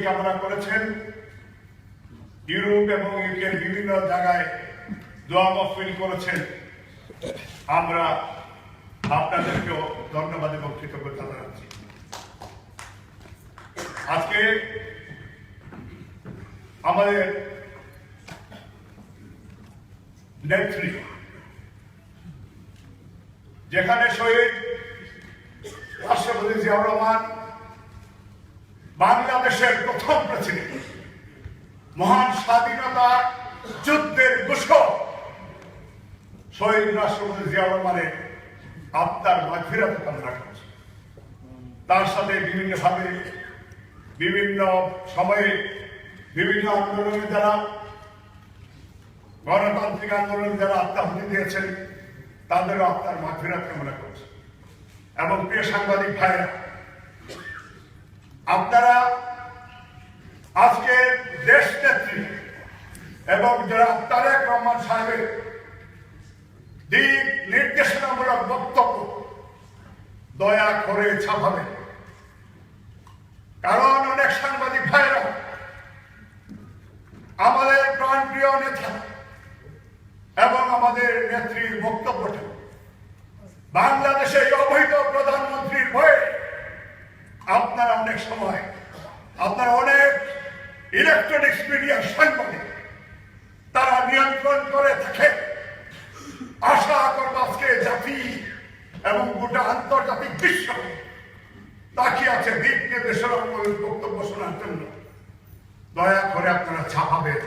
কামনা করেছেন। ইউরোপ এবং ইউকের বিভিন্ন জায়গায় দোয়া মহফিল করেছেন। আমরা আপনাদেরকেও ধন্যবাদ এবং কৃতজ্ঞতা জানাচ্ছি। আজকে আমাদের নেত্রী, যেখানে শহীদ রাষ্ট্রপতি জিয়াউর রহমান বাংলাদেশের প্রথম প্রেসিডেন্ট মহান স্বাধীনতা যুদ্ধের ঘোষক শহীদ রাষ্ট্রপতি জিয়াউর রহমানের আত্মার মাঝিরাতে কামনা করছি। তার সাথে বিভিন্ন বিভিন্নভাবে বিভিন্ন সময়ে বিভিন্ন আন্দোলনে যারা গণতান্ত্রিক আন্দোলনে যারা আত্মাহুতি দিয়েছেন, তাদেরও আত্মার মাঝিরাত কামনা করছি। এবং প্রিয় সাংবাদিক ভাইরা আপনারা আজকে দেশ নেত্রী এবং যারা তারেক রহমান সাহেবের দিক নির্দেশনামূলক বক্তব্য দয়া করে ছাপাবেন। কারণ অনেক সাংবাদিক ভাইরা আমাদের প্রাণপ্রিয় নেতা এবং আমাদের নেত্রীর বক্তব্যটা বাংলাদেশের অবৈধ প্রধানমন্ত্রীর ভয়ে আপনারা অনেক সময়, আপনারা অনেক ইলেকট্রনিক্স মিডিয়ার সাংবাদিক, তারা নিয়ন্ত্রণ করে থাকে। আশা করব আজকে জাতি এবং গোটা আন্তর্জাতিক বিশ্ব তাকিয়ে আছে দিক নির্দেশনা বক্তব্য শোনার জন্য। দয়া করে আপনারা ছাপাবেন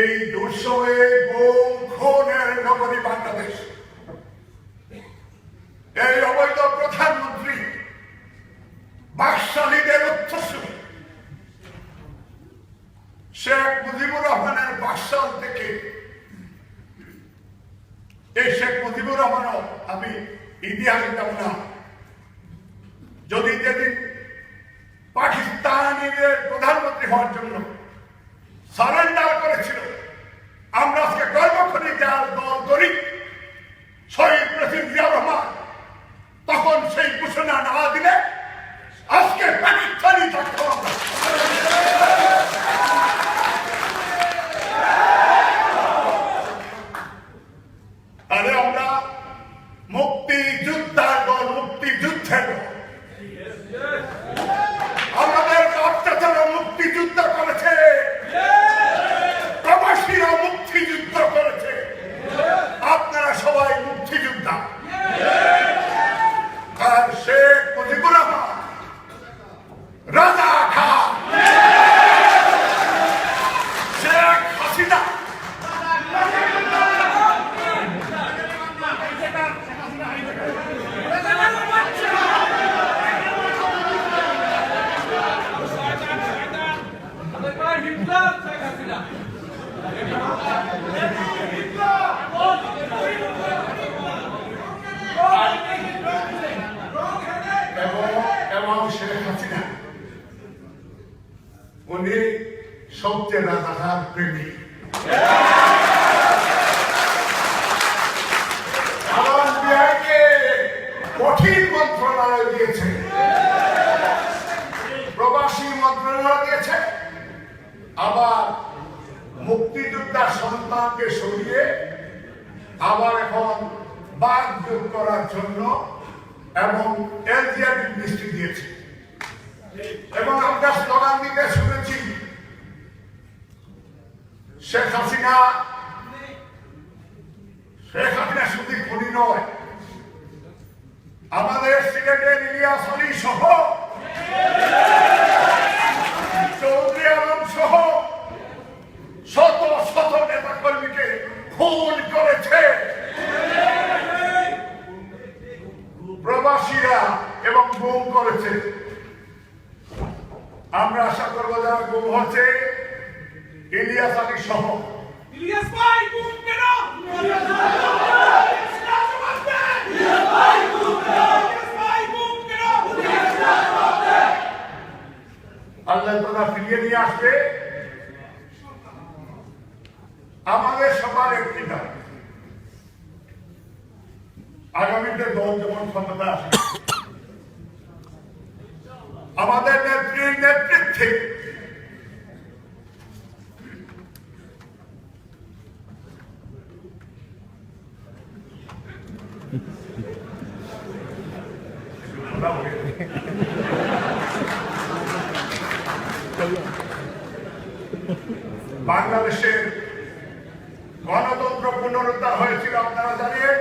এই দুঃসময়ে গুম খুনের নগরী বাংলাদেশ এই অবৈধ প্রধানমন্ত্রী, বাকশালীদের উচ্চস্বরী শেখ মুজিবুর রহমানের বাকশাল থেকে এই শেখ মুজিবুর রহমানও আমি ইতিহাসে যাব না। যদি যেদিন পাকিস্তানিদের প্রধানমন্ত্রী হওয়ার জন্য সারেন্ডার করেছিল, আমরা আজকে গর্ব করি যার দল করি শহীদ প্রেসিডেন্ট জিয়া রহমান তখন সেই ঘোষণা না দিলে আজকে পাকিস্তানি থাকতো আমরা তাহলে আমরা মুক্তি যোদ্ধার দল মুক্তি যুদ্ধের দল আমাদের বাচ্চারা মুক্তিযুদ্ধ করেছে প্রবাসীরা মুক্তিযুদ্ধ করেছে আপনারা সবাই মুক্তিযোদ্ধা আর শেখ মুজিবুর রহমান রাজা খান শেখ হাসিনা এবং এবং উনি সবচেয়ে প্রেমী কঠিন মন্ত্রণালয় দিয়েছে। প্রবাসী মন্ত্রণালয় দিয়েছে। আবার মুক্তিযোদ্ধার সন্তানকে সরিয়ে আবার এখন বাদ যোগ করার জন্য এবং এলজিআর দৃষ্টি দিয়েছে। এবং আমরা স্লোগান দিতে শুনেছি, শেখ হাসিনা শেখ হাসিনা শুধু খুনি নয়, আমাদের সিলেটের ইলিয়াস আলী সহ, চৌধুরী আলম সহ, শত শত নেতা কর্মীকে খুন করেছে। প্রবাসীরা এবং গুম করেছে। আমরা আশা করব যারা গুম হচ্ছে ইলিয়াস আলী সহ। ইলিয়াস ভাই গুম কেন? ইলিয়াস ভাই গুম কেন? আল্লাহ তারা ফিরিয়ে নিয়ে আসবে। আমাদের সবার একটি দাবি। আগামীতে দল যেমন ক্ষমতা ক্ষমতা আসে আমাদের নেত্রীর নেতৃত্বে বাংলাদেশের গণতন্ত্র পুনরুদ্ধার হয়েছিল আপনারা জানেন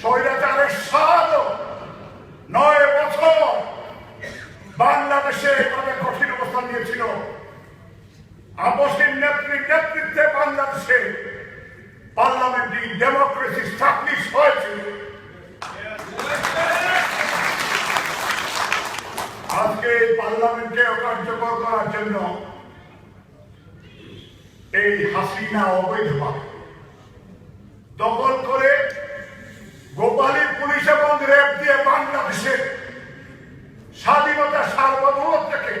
স্বৈরাচারের সাত নয় বছর বাংলাদেশে এভাবে কঠিন অবস্থান নিয়েছিল আবসীর নেত্রীর নেতৃত্বে বাংলাদেশে ডেমোক্রেসি স্টাবলিশ হয়েছিল আজকে এই পার্লামেন্টকে কার্যকর করার জন্য এই হাসিনা অবৈধভাবে দখল করে গোপালী পুলিশ এবং র্যাব দিয়ে বাংলাদেশের স্বাধীনতা সার্বভৌমত্বকে